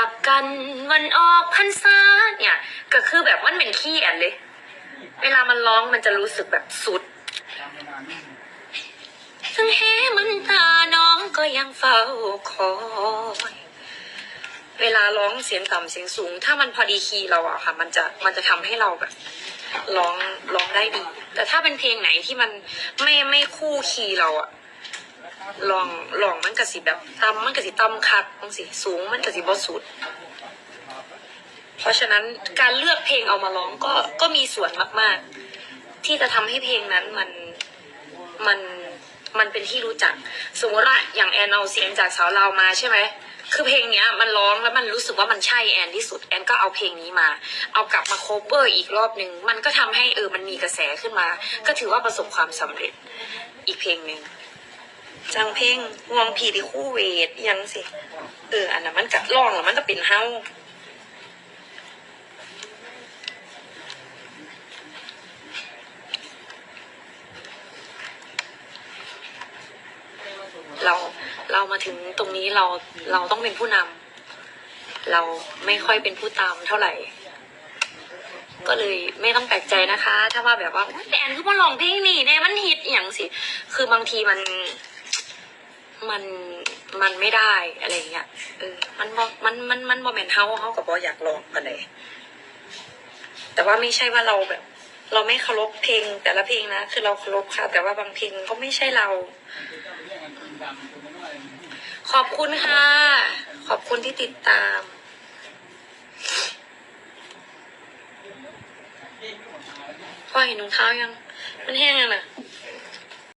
จากกันวันออกพรรษาเนี่ย ก็คือแบบมันเป็นขี้แอนเลย เวลามันร้องมันจะรู้สึกแบบสุดถึงแห้มันตาน้องก็ยังเฝ้าคอยเวลาร้องเสียงต่ำเสียงสูง ถ้ามันพอดีคีย์เราอะค่ะ มันจะมันจะทำให้เราแบบร้องร้องได้ดี แต่ถ้าเป็นเพลงไหนที่มันไม่ไม่คู่คีย์เราอะ ลองลองมันกระสิแบบต่ำมันกระสิต่ำคักมันสิสูงมันกระสิบสุด เพราะฉะนั้นการเลือกเพลงเอามาร้องก็ก็มีส่วนมาก ๆ ที่จะทำให้เพลงนั้นมันมันมันเป็นที่รู้จัก สมมติว่าอย่างแอนเอาเสียงจากสาวเรามาใช่ไหมคือเพลงเนี้ยมันร้องแล้วมันรู้สึกว่ามันใช่แอนที่สุดแอนก็เอาเพลงนี้มา เอากลับมาโคเวอร์อีกรอบหนึ่งมันก็ทำให้เออมันมีกระแสขึ้นมา ก็ถือว่าประสบความสำเร็จอีกเพลงหนึ่ง จังเพลงห่วงผีที่คู่เวทยังสิเอออันนั้นมันก็ร้องแล้วมันก็เป็นเฮาเราเรามาถึงตรงนี้เราเราต้องเป็นผู้นำเราไม่ค่อยเป็นผู้ตามเท่าไหร่ ก็เลยไม่ต้องแปลกใจนะคะ ถ้าว่าแบบว่าแต่แอนคือมาลองเพลงนี่เนี่ยมันฮิตอย่างสิ คือบางทีมัน มันมันไม่ได้อะไรเงี้ยเออมันบอมันมันมันบอแมนเฮาเฮากับบออยากลองกันเลยแต่ว่าไม่ใช่ว่าเราแบบ เราไม่เคารพเพลงแต่ละเพลงนะคือเราเคารพค่ะ แต่ว่าบางเพลงก็ไม่ใช่เรา ขอบคุณค่ะ ขอบคุณที่ติดตาม พ่อเห็นรองเท้ายัง มันแห้งยังน่ะ